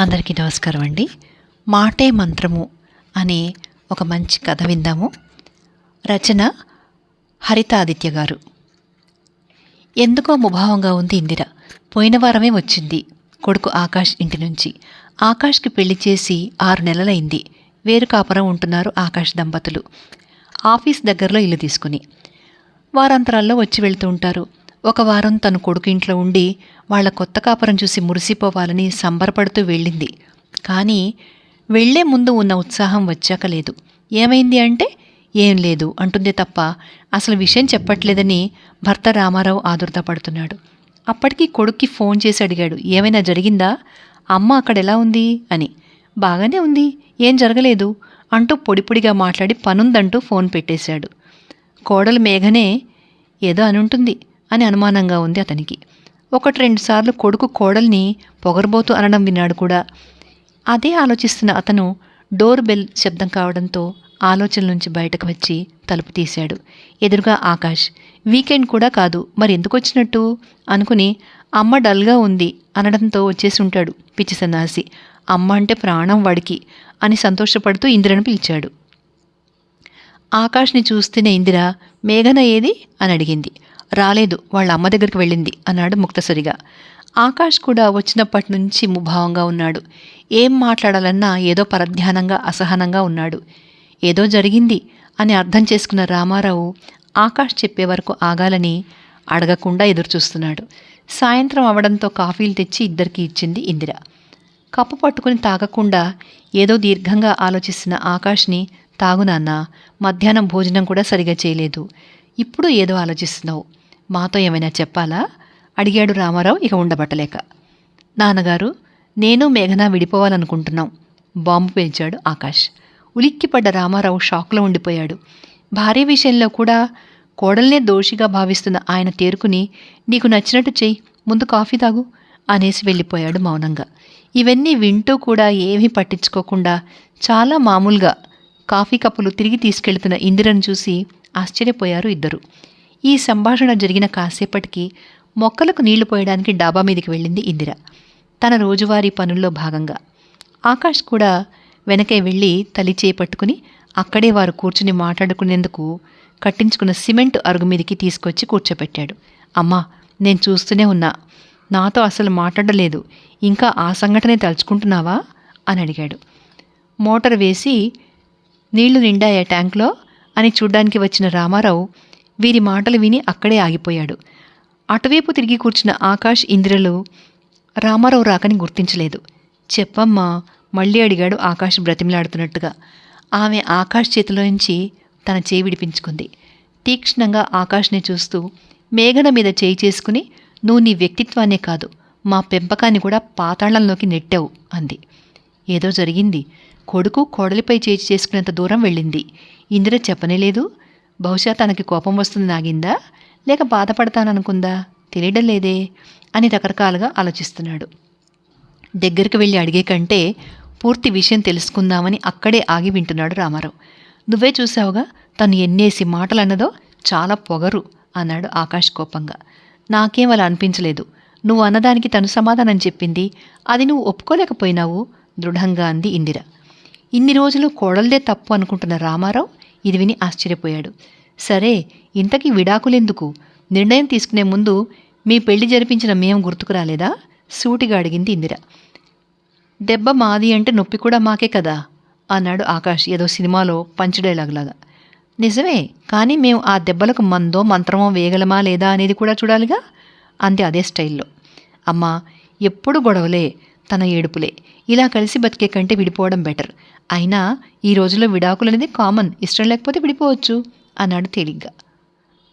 అందరికీ నమస్కారం అండి. మాటే మంత్రము అనే ఒక మంచి కథ విందాము. రచన హరితాదిత్య గారు. ఎందుకో ముభావంగా ఉంది ఇందిర. పోయిన వారమే వచ్చింది. కొడుకు ఆకాష్ ఇంటి నుంచి. ఆకాష్కి పెళ్ళి చేసి ఆరు నెలలైంది. వేరు కాపురం ఉంటున్నారు ఆకాష్ దంపతులు. ఆఫీస్ దగ్గరలో ఇల్లు తీసుకుని. వారాంతరాల్లో వచ్చి వెళ్తూ ఉంటారు. ఒక వారం తన కొడుకు ఇంట్లో ఉండి వాళ్ళ కొత్త కాపురం చూసి మురిసిపోవాలని సంబరపడుతూ వెళ్ళింది. కానీ వెళ్ళే ముందు ఉన్న ఉత్సాహం వచ్చాక లేదు. ఏమైంది అంటే ఏం లేదు అంటుందే తప్ప అసలు విషయం చెప్పట్లేదని భర్త రామారావు ఆదుర్దపడుతున్నాడు. అప్పటికి కొడుక్కి ఫోన్ చేసి అడిగాడు ఏమైనా జరిగిందా? అమ్మ అక్కడ ఎలా ఉంది? అని. బాగానే ఉంది ఏం జరగలేదు అంటూ పొడిపొడిగా మాట్లాడి పనుందంటూ ఫోన్ పెట్టేశాడు. కోడలు మేఘనే ఏదో అనుంటుంది అని అనుమానంగా ఉంది అతనికి. ఒకటి రెండు సార్లు కొడుకు కోడల్ని పొగరబోతూ అనడం విన్నాడు కూడా. అదే ఆలోచిస్తున్న అతను డోర్ బెల్ శబ్దం కావడంతో ఆలోచన నుంచి బయటకు వచ్చి తలుపు తీశాడు. ఎదురుగా ఆకాష్ వీకెండ్ కూడా కాదు మరి ఎందుకు వచ్చినట్టు? అనుకుని అమ్మ డల్గా ఉంది అనడంతో వచ్చేసి ఉంటాడు పిచ్చి సన్నాసి. అమ్మ అంటే ప్రాణం వాడికి అని సంతోషపడుతూ ఇందిరను పిలిచాడు. ఆకాష్ని చూస్తేనే ఇందిర మేఘన ఏది? అని అడిగింది. రాలేదు వాళ్ళ అమ్మ దగ్గరికి వెళ్ళింది అన్నాడు ముక్తసరిగా. ఆకాష్ కూడా వచ్చినప్పటి నుంచి ముభావంగా ఉన్నాడు. ఏం మాట్లాడాలన్నా ఏదో పరధ్యానంగా అసహనంగా ఉన్నాడు. ఏదో జరిగింది అని అర్థం చేసుకున్న రామారావు ఆకాష్ చెప్పే వరకు ఆగాలని అడగకుండా ఎదురుచూస్తున్నాడు. సాయంత్రం అవడంతో కాఫీలు తెచ్చి ఇద్దరికి ఇచ్చింది ఇందిర. కప్పు పట్టుకుని తాగకుండా ఏదో దీర్ఘంగా ఆలోచిస్తున్న ఆకాష్ని తాగునాన్న మధ్యాహ్నం భోజనం కూడా సరిగా చేయలేదు. ఇప్పుడు ఏదో ఆలోచిస్తున్నావు. మాతో ఏమైనా చెప్పాలా? అడిగాడు రామారావు ఇక ఉండబట్టలేక. నాన్నగారు నేను మేఘన విడిపోవాలనుకుంటున్నాం. బాంబు పేల్చాడు ఆకాష్. ఉలిక్కిపడ్డ రామారావు షాక్లో ఉండిపోయాడు. భార్య విషయంలో కూడా కోడల్నే దోషిగా భావిస్తున్న ఆయన తేరుకుని నీకు నచ్చినట్టు చెయ్యి ముందు కాఫీ తాగు అనేసి వెళ్ళిపోయాడు మౌనంగా. ఇవన్నీ వింటూ కూడా ఏమీ పట్టించుకోకుండా చాలా మామూలుగా కాఫీ కప్పులు తిరిగి తీసుకెళ్తున్న ఇందిరను చూసి ఆశ్చర్యపోయారు ఇద్దరు. ఈ సంభాషణ జరిగిన కాసేపటికి మొక్కలకు నీళ్ళు పోయడానికి డాబా మీదకి వెళ్ళింది ఇందిర. తన రోజువారీ పనుల్లో భాగంగా. ఆకాష్ కూడా వెనకే వెళ్ళి తలి చేపట్టుకుని అక్కడే వారు కూర్చుని మాట్లాడుకునేందుకు కట్టించుకున్న సిమెంట్ అరుగు మీదకి తీసుకొచ్చి కూర్చోపెట్టాడు. అమ్మా నేను చూస్తూనే ఉన్నా. నాతో అసలు మాట్లాడలేదు. ఇంకా ఆ సంఘటనే తలుచుకుంటున్నావా? అని అడిగాడు. మోటార్ వేసి నీళ్ళు నిండాయా ట్యాంక్లో? అని చూడ్డానికి వచ్చిన రామారావు వీరి మాటలు విని అక్కడే ఆగిపోయాడు. అటువైపు తిరిగి కూర్చున్న ఆకాష్ ఇంద్రలు రామారావు రాకని గుర్తించలేదు. చెప్పమ్మా మళ్ళీ అడిగాడు ఆకాష్ బ్రతిమలాడుతున్నట్టుగా. ఆమె ఆకాష్ చేతిలో నుంచి తన చేయి విడిపించుకుంది. తీక్షణంగా ఆకాష్ని చూస్తూ మేఘన మీద చేయి చేసుకుని నువ్వు నీ వ్యక్తిత్వాన్నే కాదు మా పెంపకాన్ని కూడా పాతాళంలోకి నెట్టావు అంది. ఏదో జరిగింది. కొడుకు కోడలిపై చేయి చేసుకునేంత దూరం వెళ్ళింది. ఇందిర చెప్పనేలేదు. బహుశా తనకి కోపం వస్తుంది నాగిందా? లేక బాధపడతాననుకుందా? తెలియడం లేదే అని రకరకాలుగా ఆలోచిస్తున్నాడు. దగ్గరికి వెళ్ళి అడిగే కంటే పూర్తి విషయం తెలుసుకుందామని అక్కడే ఆగి వింటున్నాడు రామారావు. నువ్వే చూసావుగా తను ఎన్నేసి మాటలు అన్నదో చాలా పొగరు అన్నాడు ఆకాష్ కోపంగా. నాకేం అలా అనిపించలేదు. నువ్వు అన్నదానికి తను సమాధానం చెప్పింది. అది నువ్వు ఒప్పుకోలేకపోయినావు దృఢంగా అంది ఇందిర. ఇన్ని రోజులు కోడల్దే తప్పు అనుకుంటున్న రామారావు ఇది విని ఆశ్చర్యపోయాడు. సరే ఇంతకీ విడాకులెందుకు? నిర్ణయం తీసుకునే ముందు మీ పెళ్ళి జరిపించిన మేం గుర్తుకు రాలేదా? సూటిగా అడిగింది ఇందిర. దెబ్బ మాది అంటే నొప్పి కూడా మాకే కదా? అన్నాడు ఆకాష్ ఏదో సినిమాలో పంచ్ డైలాగ్ లాగా. నిజమే కానీ మేము ఆ దెబ్బలకు మందో మంత్రమో వేయగలమా లేదా అనేది కూడా చూడాలిగా? అంతే అదే స్టైల్లో. అమ్మా ఎప్పుడు గొడవలే. తన ఏడుపులే. ఇలా కలిసి బతికే కంటే విడిపోవడం బెటర్. అయినా ఈ రోజుల్లో విడాకులు అనేది కామన్. ఇష్టం లేకపోతే విడిపోవచ్చు అన్నాడు తేలిగ్గా.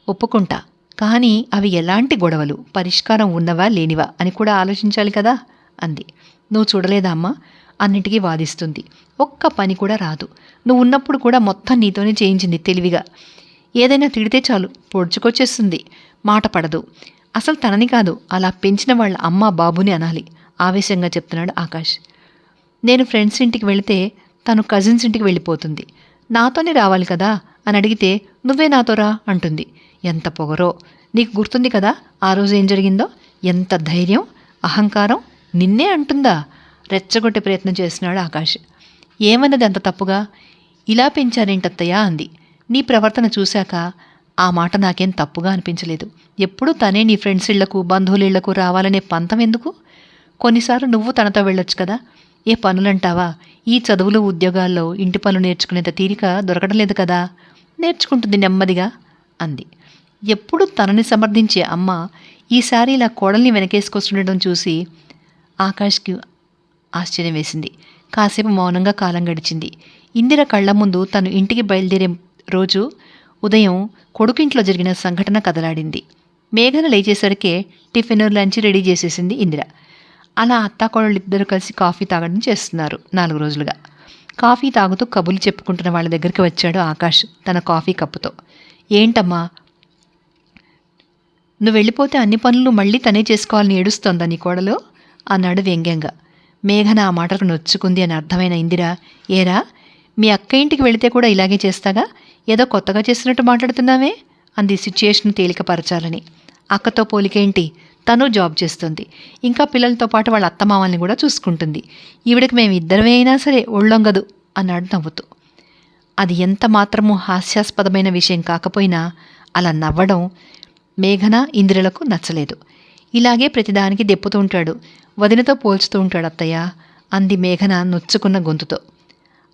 ఒప్పుకుంటా. కానీ అవి ఎలాంటి గొడవలు? పరిష్కారం ఉన్నవా లేనివా అని కూడా ఆలోచించాలి కదా? అంది. నువ్వు చూడలేదా అమ్మా? అన్నిటికీ వాదిస్తుంది. ఒక్క పని కూడా రాదు. నువ్వు ఉన్నప్పుడు కూడా మొత్తం నీతోనే చేయించింది తెలివిగా. ఏదైనా తిడితే చాలు. పొడుచుకొచ్చేస్తుంది. మాట పడదు. అసలు తనని కాదు. అలా పెంచిన వాళ్ళ అమ్మ బాబుని అనాలి. ఆవేశంగా చెప్తున్నాడు ఆకాష్. నేను ఫ్రెండ్స్ ఇంటికి వెళితే తను కజిన్స్ ఇంటికి వెళ్ళిపోతుంది. నాతోనే రావాలి కదా? అని అడిగితే నువ్వే నాతో రా అంటుంది. ఎంత పొగరో? నీకు గుర్తుంది కదా ఆ రోజు ఏం జరిగిందో? ఎంత ధైర్యం? అహంకారం? నిన్నే అంటుందా? రెచ్చగొట్టే ప్రయత్నం చేస్తున్నాడు ఆకాష్. ఏమన్నది అంత తప్పుగా? ఇలా పెంచారేంటత్తయ్యా అంది. నీ ప్రవర్తన చూశాక ఆ మాట నాకేం తప్పుగా అనిపించలేదు. ఎప్పుడూ తనే నీ ఫ్రెండ్స్ ఇళ్ళకు బంధువులిళ్ళకు రావాలనే పంతం ఎందుకు? కొన్నిసార్లు నువ్వు తనతో వెళ్ళొచ్చు కదా. ఏ పనులంటావా? ఈ చదువులు ఉద్యోగాల్లో ఇంటి పనులు నేర్చుకునేంత తీరిక దొరకడం లేదు కదా. నేర్చుకుంటుంది నెమ్మదిగా అంది. ఎప్పుడు తనని సమర్థించే అమ్మ ఈసారి ఇలా కోడల్ని వెనకేసుకొస్తుండడం చూసి ఆకాష్కి ఆశ్చర్యం వేసింది. కాసేపు మౌనంగా కాలం గడిచింది. ఇందిర కళ్ళ ముందు తను ఇంటికి బయలుదేరే రోజు ఉదయం కొడుకింట్లో జరిగిన సంఘటన కదలాడింది. మేఘన లేచేసరికే టిఫిన్ లంచ్ రెడీ చేసేసింది ఇందిర. అలా అత్తాకోడళ్ళు ఇద్దరు కలిసి కాఫీ తాగడం చేస్తున్నారు నాలుగు రోజులుగా. కాఫీ తాగుతూ కబుర్లు చెప్పుకుంటున్న వాళ్ళ దగ్గరికి వచ్చాడు ఆకాష్ తన కాఫీ కప్పుతో. ఏంటమ్మా? నువ్వు వెళ్ళిపోతే అన్ని పనులు మళ్ళీ తనే చేసుకోవాలని ఏడుస్తోందా నీ కోడలు? అన్నాడు వ్యంగ్యంగా. మేఘన ఆ మాటలకు నొచ్చుకుంది అని అర్థమైన ఇందిరా. ఏరా మీ అక్క ఇంటికి వెళితే కూడా ఇలాగే చేస్తాగా? ఏదో కొత్తగా చేస్తున్నట్టు మాట్లాడుతున్నావే? అంది సిచ్యుయేషన్ తేలికపరచాలని. అక్కతో పోలికేంటి తను జాబ్ చేస్తుంది. ఇంకా పిల్లలతో పాటు వాళ్ళ అత్తమామల్ని కూడా చూసుకుంటుంది. ఈవిడకి మేము ఇద్దరమే అయినా సరే ఒళ్ళొంగదు అన్నాడు నవ్వుతూ. అది ఎంత మాత్రము హాస్యాస్పదమైన విషయం కాకపోయినా అలా నవ్వడం మేఘన ఇంద్రులకు నచ్చలేదు. ఇలాగే ప్రతిదానికి దెప్పుతూ ఉంటాడు. వదినతో పోల్చుతూ ఉంటాడు అత్తయ్య అంది మేఘన నొచ్చుకున్న గొంతుతో.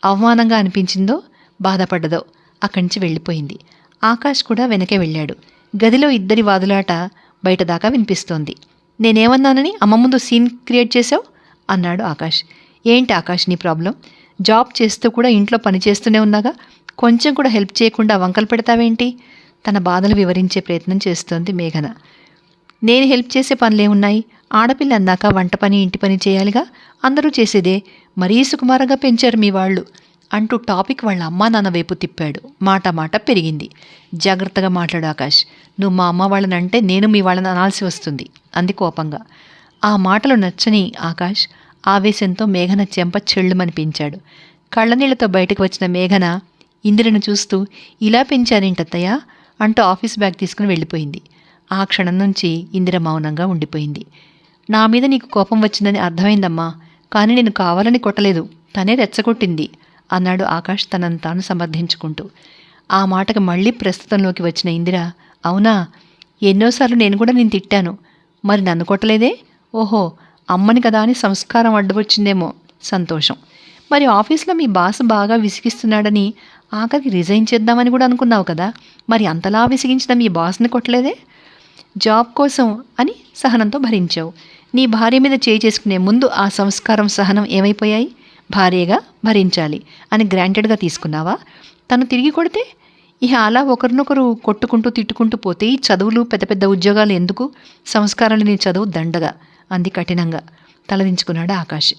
అవమానంగా అనిపించిందో బాధపడ్డదో అక్కడి నుంచి వెళ్ళిపోయింది. ఆకాష్ కూడా వెనకే వెళ్ళాడు. గదిలో ఇద్దరి వాదులాట బయట దాకా వినిపిస్తోంది. నేనేమన్నానని అమ్మ ముందు సీన్ క్రియేట్ చేసావు? అన్నాడు ఆకాష్. ఏంటి ఆకాష్ నీ ప్రాబ్లం? జాబ్ చేస్తూ కూడా ఇంట్లో పని చేస్తూనే ఉన్నాగా? కొంచెం కూడా హెల్ప్ చేయకుండా వంకలు పెడతావేంటి? తన బాధలు వివరించే ప్రయత్నం చేస్తోంది మేఘన. నేను హెల్ప్ చేసే పనులేమున్నాయి? ఆడపిల్ల అన్నాక వంట పని ఇంటి పని చేయాలిగా? అందరూ చేసేదే? మరీ సుకుమారంగా పెంచారు మీ వాళ్ళు. అంటూ టాపిక్ వాళ్ళ అమ్మా నాన్న వైపు తిప్పాడు. మాట మాట పెరిగింది. జాగ్రత్తగా మాట్లాడు ఆకాష్. నువ్వు మా అమ్మ వాళ్ళని అంటే నేను మీ వాళ్ళని అనాల్సి వస్తుంది. అంది కోపంగా. ఆ మాటలు నచ్చని ఆకాష్ ఆవేశంతో మేఘన చెంప చెళ్ళుమనిపించాడు. కళ్ళనీళ్ళతో బయటకు వచ్చిన మేఘన ఇందిరను చూస్తూ ఇలా పెంచారేంటత్తయ్య? అంటూ ఆఫీస్ బ్యాగ్ తీసుకుని వెళ్ళిపోయింది. ఆ క్షణం నుంచి ఇందిర మౌనంగా ఉండిపోయింది. నా మీద నీకు కోపం వచ్చిందని అర్థమైందమ్మా. కానీ నేను కావాలని కొట్టలేదు. తనే రెచ్చగొట్టింది. అన్నాడు ఆకాష్ తనను తాను సమర్థించుకుంటూ. ఆ మాటకు మళ్ళీ ప్రస్తుతంలోకి వచ్చిన ఇందిర అవునా? ఎన్నోసార్లు నేను కూడా నేను తిట్టాను. మరి నన్ను కొట్టలేదే? ఓహో అమ్మని కదా అని సంస్కారం అడ్డువచ్చిందేమో. సంతోషం. మరి ఆఫీస్లో మీ బాస్ బాగా విసిగిస్తున్నాడని ఆఖరికి రిజైన్ చేద్దామని కూడా అనుకున్నావు కదా? మరి అంతలా విసిగించిన మీ బాస్ని కొట్టలేదే? జాబ్ కోసం అని సహనంతో భరించావు. నీ భార్య మీద చేయి చేసుకునే ముందు ఆ సంస్కారం సహనం ఏమైపోయాయి? భార్యగా భరించాలి అని గ్రాంటెడ్గా తీసుకున్నావా? తను తిరిగి కొడితే ఇహ అలా ఒకరినొకరు కొట్టుకుంటూ తిట్టుకుంటూ పోతే ఈ చదువులు పెద్ద పెద్ద ఉద్యోగాలు ఎందుకు? సంస్కారం లేని చదువు దండగా అంది కఠినంగా తలదించుకున్నాడు ఆకాష్.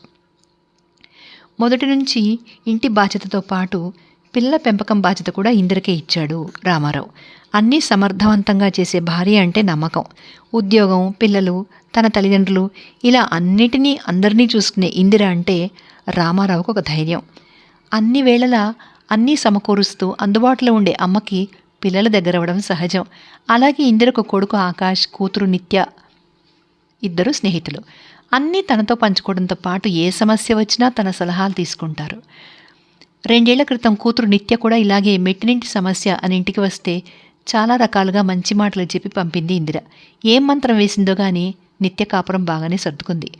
మొదటి నుంచి ఇంటి బాధ్యతతో పాటు పిల్ల పెంపకం బాధ్యత కూడా ఇందరికే ఇచ్చాడు రామారావు. అన్నీ సమర్థవంతంగా చేసే భార్య అంటే నమ్మకం. ఉద్యోగం పిల్లలు తన తల్లిదండ్రులు ఇలా అన్నిటినీ అందరినీ చూసుకునే ఇందిర అంటే రామారావుకు ఒక ధైర్యం. అన్ని వేళలా అన్నీ సమకూరుస్తూ అందుబాటులో ఉండే అమ్మకి పిల్లల దగ్గర అవ్వడం సహజం. అలాగే ఇందిరకు కొడుకు ఆకాష్ కూతురు నిత్య ఇద్దరు స్నేహితులు. అన్నీ తనతో పంచుకోవడంతో పాటు ఏ సమస్య వచ్చినా తన సలహాలు తీసుకుంటారు. రెండేళ్ళ క్రితం కూతురు నిత్య కూడా ఇలాగే మెట్టినింటి సమస్య అని ఇంటికి వస్తే చాలా రకాలుగా మంచి మాటలు చెప్పి పంపింది ఇందిర. ఏం మంత్రం వేసిందో కానీ నిత్య కాపురం బాగానే సర్దుకుంది.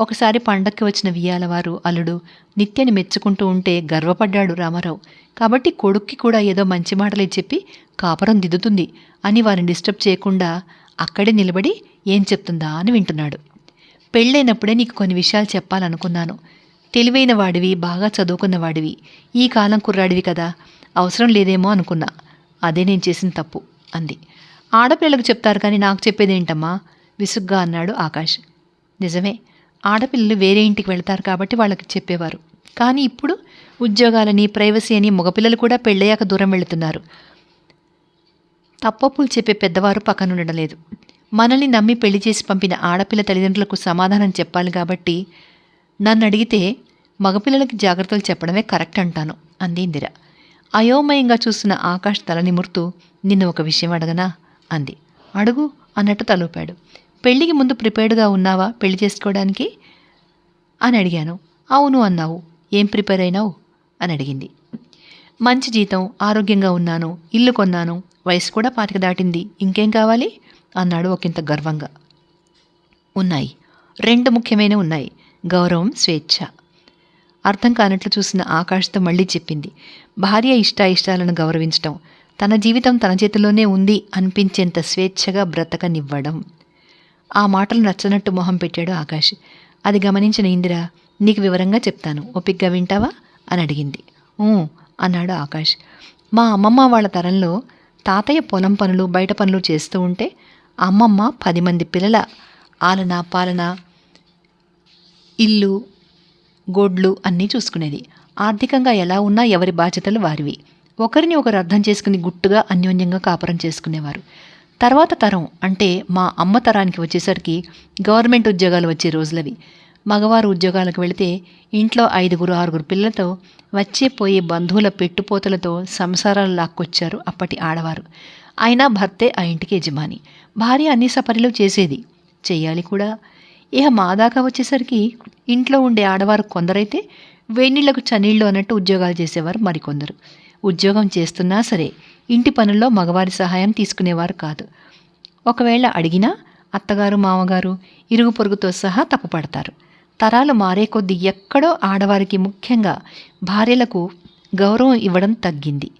ఒకసారి పండక్కి వచ్చిన వియ్యాలవారు అల్లుడు నిత్యని మెచ్చుకుంటూ ఉంటే గర్వపడ్డాడు రామారావు. కాబట్టి కొడుక్కి కూడా ఏదో మంచి మాటలే చెప్పి కాపురం దిద్దుతుంది అని వారిని డిస్టర్బ్ చేయకుండా అక్కడే నిలబడి ఏం చెప్తుందా అని వింటున్నాడు. పెళ్ళైనప్పుడే నీకు కొన్ని విషయాలు చెప్పాలనుకున్నాను. తెలివైన వాడివి బాగా చదువుకున్న వాడివి. ఈ కాలం కుర్రాడివి కదా. అవసరం లేదేమో అనుకున్నా. అదే నేను చేసిన తప్పు అంది. ఆడపిల్లలకు చెప్తారు కానీ నాకు చెప్పేదేంటమ్మా? విసుగ్గా అన్నాడు ఆకాష్. నిజమే. ఆడపిల్లలు వేరే ఇంటికి వెళ్తారు కాబట్టి వాళ్ళకి చెప్పేవారు. కానీ ఇప్పుడు ఉద్యోగాలని ప్రైవసీ అని మగపిల్లలు కూడా పెళ్ళయ్యాక దూరం వెళుతున్నారు. తప్పప్పులు చెప్పే పెద్దవారు పక్కనుండడం లేదు. మనల్ని నమ్మి పెళ్ళి చేసి పంపిన ఆడపిల్ల తల్లిదండ్రులకు సమాధానం చెప్పాలి కాబట్టి నన్ను అడిగితే మగపిల్లలకి జాగ్రత్తలు చెప్పడమే కరెక్ట్ అంటాను అంది ఇందిర. అయోమయంగా చూస్తున్న ఆకాష్ తల నిమురుతూ నిన్ను ఒక విషయం అడగనా? అంది. అడుగు అన్నట్టు తలూపాడు. పెళ్ళికి ముందు ప్రిపేర్డ్గా ఉన్నావా పెళ్ళి చేసుకోవడానికి? అని అడిగాను. అవును అన్నావు. ఏం ప్రిపేర్ అయినావు? అని అడిగింది. మంచి జీతం ఆరోగ్యంగా ఉన్నాను ఇల్లు కొన్నాను వయసు కూడా పాతిక దాటింది. ఇంకేం కావాలి? అన్నాడు ఒకంత గర్వంగా. ఉన్నాయి. రెండు ముఖ్యమైన ఉన్నాయి. గౌరవం స్వేచ్ఛ. అర్థం కానట్లు చూసిన ఆకాష్తో మళ్ళీ చెప్పింది. భార్య ఇష్టాయిష్టాలను గౌరవించటం తన జీవితం తన చేతిలోనే ఉంది అనిపించేంత స్వేచ్ఛగా బ్రతకనివ్వడం. ఆ మాటలు నచ్చనట్టు మొహం పెట్టాడు ఆకాష్ అది గమనించిన ఇందిర నీకు వివరంగా చెప్తాను. ఓపిగ్గా వింటావా? అని అడిగింది. అన్నాడు ఆకాష్ మా అమ్మమ్మ వాళ్ళ తరంలో తాతయ్య పొలం పనులు బయట పనులు చేస్తూ ఉంటే అమ్మమ్మ పది మంది పిల్లల ఆలన పాలన ఇల్లు గొడ్లు అన్నీ చూసుకునేది. ఆర్థికంగా ఎలా ఉన్నా ఎవరి బాధ్యతలు వారివి. ఒకరిని ఒకరు అర్థం చేసుకుని గుట్టుగా అన్యోన్యంగా కాపురం చేసుకునేవారు. తర్వాత తరం అంటే మా అమ్మ తరానికి వచ్చేసరికి గవర్నమెంట్ ఉద్యోగాలు వచ్చే రోజులవి. మగవారు ఉద్యోగాలకు వెళితే ఇంట్లో ఐదుగురు ఆరుగురు పిల్లలతో వచ్చే పోయే బంధువుల పెట్టుపోతలతో సంసారాలు లాక్కొచ్చారు అప్పటి ఆడవారు. అయినా భర్తే ఆ ఇంటికి యజమాని. భార్య అన్ని సపరిలో చేసేది. చెయ్యాలి కూడా. ఇహ మా దాకా వచ్చేసరికి ఇంట్లో ఉండే ఆడవారు కొందరైతే వేణీళ్ళకు చనీళ్ళు అన్నట్టు ఉద్యోగాలు చేసేవారు మరికొందరు. ఉద్యోగం చేస్తున్నా సరే ఇంటి పనుల్లో మగవారి సహాయం తీసుకునేవారు కాదు. ఒకవేళ అడిగినా అత్తగారు మామగారు ఇరుగు పొరుగుతో సహా తప్పుపడతారు. తరాలు మారే కొద్దీ ఎక్కడో ఆడవారికి ముఖ్యంగా భార్యలకు గౌరవం ఇవ్వడం తగ్గింది.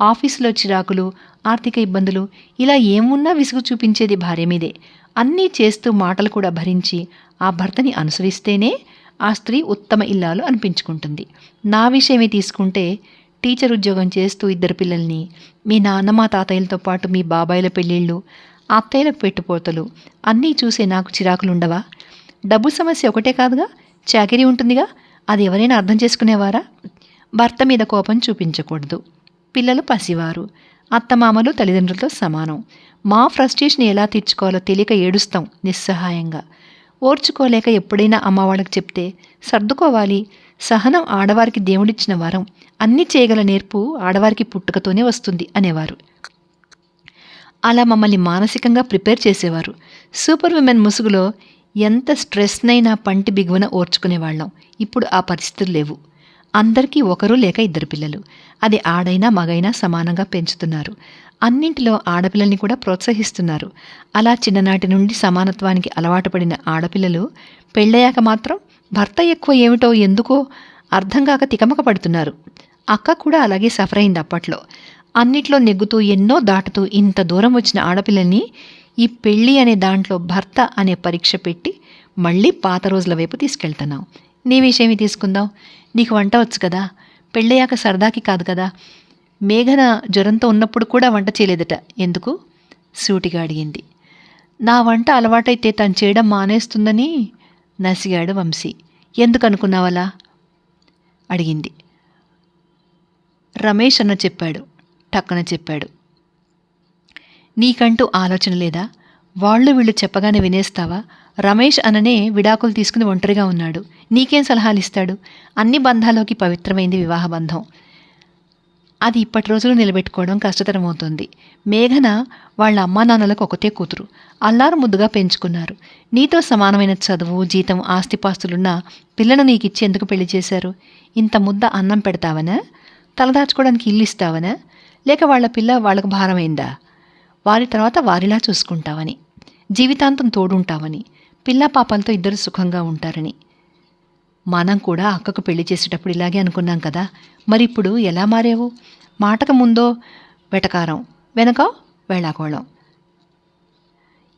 ఆఫీసులో చిరాకులు ఆర్థిక ఇబ్బందులు ఇలా ఏమున్నా విసుగు చూపించేది భార్య మీదే. అన్నీ చేస్తూ మాటలు కూడా భరించి ఆ భర్తని అనుసరిస్తేనే ఆ స్త్రీ ఉత్తమ ఇల్లాలు అనిపించుకుంటుంది. నా విషయమే తీసుకుంటే టీచర్ ఉద్యోగం చేస్తూ ఇద్దరు పిల్లల్ని మీ నాన్నమ్మ తాతయ్యలతో పాటు మీ బాబాయిల పెళ్ళిళ్ళు అత్తయ్యలకు పెట్టుపోతలు అన్నీ చూసే నాకు చిరాకులుండవా? డబ్బు సమస్య ఒకటే కాదుగా? చాకరీ ఉంటుందిగా? అది ఎవరైనా అర్థం చేసుకునేవారా? భర్త మీద కోపం చూపించకూడదు. పిల్లలు పసివారు. అత్తమామలు తల్లిదండ్రులతో సమానం. మా ఫ్రస్ట్రేషన్ ఎలా తీర్చుకోవాలో తెలియక ఏడుస్తాం నిస్సహాయంగా. ఓర్చుకోలేక ఎప్పుడైనా అమ్మ వాళ్ళకి చెప్తే సర్దుకోవాలి. సహనం ఆడవారికి దేవుడిచ్చిన వరం అన్నీ చేయగల నేర్పు ఆడవారికి పుట్టుకతోనే వస్తుంది అనేవారు. అలా మమ్మల్ని మానసికంగా ప్రిపేర్ చేసేవారు. సూపర్ విమెన్ ముసుగులో ఎంత స్ట్రెస్నైనా పంటి బిగువన ఓర్చుకునేవాళ్ళం. ఇప్పుడు ఆ పరిస్థితులు లేవు. అందరికీ ఒకరు లేక ఇద్దరు పిల్లలు. అది ఆడైనా మగైనా సమానంగా పెంచుతున్నారు. అన్నింటిలో ఆడపిల్లల్ని కూడా ప్రోత్సహిస్తున్నారు. అలా చిన్ననాటి నుండి సమానత్వానికి అలవాటు పడిన ఆడపిల్లలు పెళ్ళయ్యాక మాత్రం భర్త ఎక్కువ ఏమిటో ఎందుకో అర్థం కాక తికమక పడుతున్నారు. అక్క కూడా అలాగే సఫర్ అయింది అప్పట్లో. అన్నిట్లో నెగ్గుతూ ఎన్నో దాటుతూ ఇంత దూరం వచ్చిన ఆడపిల్లల్ని ఈ పెళ్ళి అనే దాంట్లో భర్త అనే పరీక్ష పెట్టి మళ్ళీ పాత రోజుల వైపు తీసుకెళ్తున్నాం నీ విషయమే తీసుకుందాం. నీకు వంట వచ్చు కదా. పెళ్ళయ్యాక సరదాకి కాదు కదా. మేఘన జ్వరంతో ఉన్నప్పుడు కూడా వంట చేయలేదట. ఎందుకు? సూటిగా అడిగింది. నా వంట అలవాటైతే తను చేయడం మానేస్తుందని నసిగాడు వంశీ. ఎందుకనుకున్నావలా? అడిగింది. రమేష్ అన్న చెప్పాడు. టక్కన చెప్పాడు. నీకంటూ ఆలోచన లేదా? వాళ్ళు వీళ్ళు చెప్పగానే వినేస్తావా? రమేష్ అననే విడాకులు తీసుకుని ఒంటరిగా ఉన్నాడు. నీకేం సలహాలు ఇస్తాడు అన్ని బంధాల్లోకి పవిత్రమైంది వివాహ బంధం. అది ఇప్పటి రోజులు నిలబెట్టుకోవడం కష్టతరమవుతుంది. మేఘన వాళ్ళ అమ్మా నాన్నలకు ఒకటే కూతురు. అల్లారు ముద్దుగా పెంచుకున్నారు. నీతో సమానమైన చదువు జీతం ఆస్తిపాస్తులున్న పిల్లను నీకు ఇచ్చి ఎందుకు పెళ్ళి చేశారు? ఇంత ముద్ద అన్నం పెడతావనా? తలదాచుకోవడానికి ఇల్లు ఇస్తావనా? లేక వాళ్ళ పిల్ల వాళ్ళకు భారమైందా? వారి తర్వాత వారిలా చూసుకుంటావని జీవితాంతం తోడుంటావని పిల్ల పాపలతో ఇద్దరు సుఖంగా ఉంటారని. మనం కూడా అక్కకు పెళ్ళి చేసేటప్పుడు ఇలాగే అనుకున్నాం కదా. మరి ఇప్పుడు ఎలా మారావు? మాటకు ముందో వెటకారం వెనక వేళాకోళం.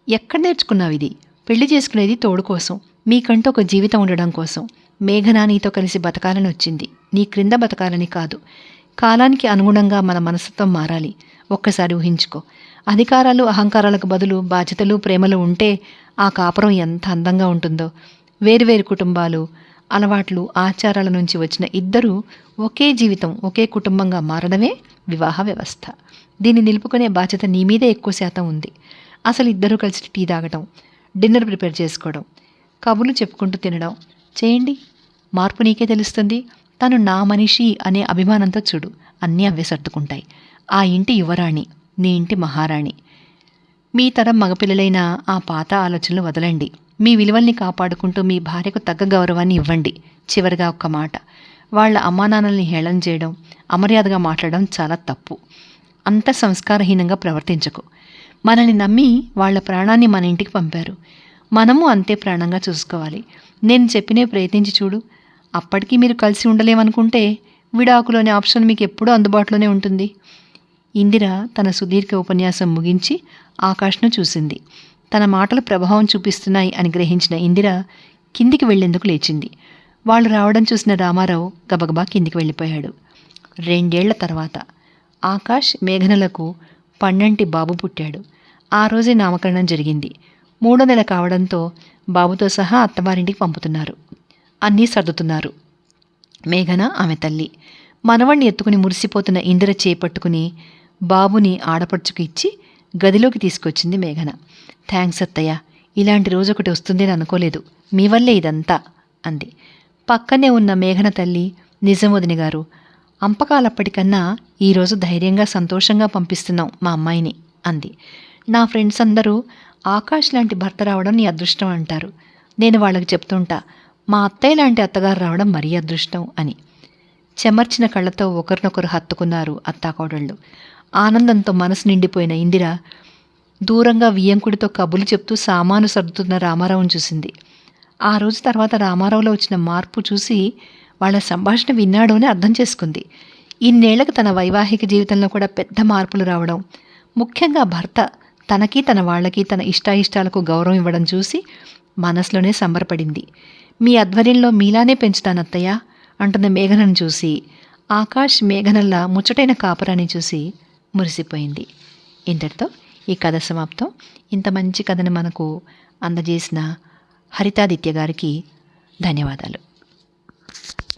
ఎక్కడ నేర్చుకున్నావు ఇది? పెళ్ళి చేసుకునేది తోడు కోసం మీకంటూ ఒక జీవితం ఉండడం కోసం. మేఘనా నీతో కలిసి బతకాలని వచ్చింది. నీ క్రింద బతకాలని కాదు. కాలానికి అనుగుణంగా మన మనస్తత్వం మారాలి. ఒక్కసారి ఊహించుకో. అధికారాలు అహంకారాలకు బదులు బాధ్యతలు ప్రేమలు ఉంటే ఆ కాపురం ఎంత అందంగా ఉంటుందో. వేరువేరు కుటుంబాలు అలవాట్లు ఆచారాల నుంచి వచ్చిన ఇద్దరూ ఒకే జీవితం ఒకే కుటుంబంగా మారడమే వివాహ వ్యవస్థ. దీన్ని నిలుపుకునే బాధ్యత నీ మీదే ఎక్కువ శాతం ఉంది. అసలు ఇద్దరూ కలిసి టీ తాగడం డిన్నర్ ప్రిపేర్ చేసుకోవడం కబుర్లు చెప్పుకుంటూ తినడం చేయండి. మార్పు నీకే తెలుస్తుంది. తను నా మనిషి అనే అభిమానంతో చూడు. అన్నీ అవే సర్దుకుంటాయి. ఆ ఇంటి యువరాణి నీ ఇంటి మహారాణి. మీ తరం మగపిల్లలైన ఆ పాత ఆలోచనలు వదలండి. మీ విలువల్ని కాపాడుకుంటూ మీ భార్యకు తగ్గ గౌరవాన్ని ఇవ్వండి. చివరిగా ఒక్క మాట. వాళ్ళ అమ్మానాన్నల్ని హేళన చేయడం అమర్యాదగా మాట్లాడడం చాలా తప్పు. అంత సంస్కారహీనంగా ప్రవర్తించకు. మనల్ని నమ్మి వాళ్ళ ప్రాణాన్ని మన ఇంటికి పంపారు. మనము అంతే ప్రాణంగా చూసుకోవాలి. నేను చెప్పినే ప్రయత్నించి చూడు. అప్పటికీ మీరు కలిసి ఉండలేమనుకుంటే విడాకులు అనే ఆప్షన్ మీకు ఎప్పుడూ అందుబాటులోనే ఉంటుంది. ఇందిర తన సుదీర్ఘ ఉపన్యాసం ముగించి ఆకాష్ను చూసింది. తన మాటలు ప్రభావం చూపిస్తున్నాయి అని గ్రహించిన ఇందిర కిందికి వెళ్ళేందుకు లేచింది. వాళ్ళు రావడం చూసిన రామారావు గబగబా కిందికి వెళ్ళిపోయాడు. రెండేళ్ళ తర్వాత ఆకాష్ మేఘనలకు పన్నెంటి బాబు పుట్టాడు. ఆ రోజే నామకరణం జరిగింది. మూడో నెల కావడంతో బాబుతో సహా అత్తవారింటికి పంపుతున్నారు. అన్నీ సర్దుతున్నారు. మేఘన ఆమె తల్లి. మనవణ్ణి ఎత్తుకుని మురిసిపోతున్న ఇందిర చేపట్టుకుని బాబుని ఆడపడుచుకు ఇచ్చి గదిలోకి తీసుకొచ్చింది మేఘన. థ్యాంక్స్ అత్తయ్య ఇలాంటి రోజు ఒకటి వస్తుందని అనుకోలేదు. మీ వల్లే ఇదంతా అంది. పక్కనే ఉన్న మేఘన తల్లి నిజమోదిని గారు అంపకాలప్పటికన్నా ఈరోజు ధైర్యంగా సంతోషంగా పంపిస్తున్నాం మా అమ్మాయిని అంది. నా ఫ్రెండ్స్ అందరూ ఆకాష్ లాంటి భర్త రావడం నీ అదృష్టం అంటారు. నేను వాళ్ళకి చెప్తుంటా మా అత్తయ్య లాంటి అత్తగారు రావడం మరీ అదృష్టం అని. చెమర్చిన కళ్ళతో ఒకరినొకరు హత్తుకున్నారు అత్తాకోడళ్ళు. ఆనందంతో మనసు నిండిపోయిన ఇందిర దూరంగా వియ్యంకుడితో కబులు చెప్తూ సామాను సర్దుతున్న రామారావును చూసింది. ఆ రోజు తర్వాత రామారావులో వచ్చిన మార్పు చూసి వాళ్ళ సంభాషణ విన్నాడు అని అర్థం చేసుకుంది. ఇన్నేళ్ళకు తన వైవాహిక జీవితంలో కూడా పెద్ద మార్పులు రావడం ముఖ్యంగా భర్త తనకి తన వాళ్ళకి తన ఇష్టాయిష్టాలకు గౌరవం ఇవ్వడం చూసి మనసులోనే సంబరపడింది. మీ ఆధ్వర్యంలో మీలానే పెంచుతానత్తయ్య అంటున్న మేఘనను చూసి ఆకాష్ మేఘనల్లా ముచ్చటైన కాపురాన్ని చూసి మురిసిపోయింది. ఇంతటితో ఈ కథ సమాప్తం. ఇంత మంచి కథను మనకు అందజేసిన హరితాదిత్య గారికి ధన్యవాదాలు.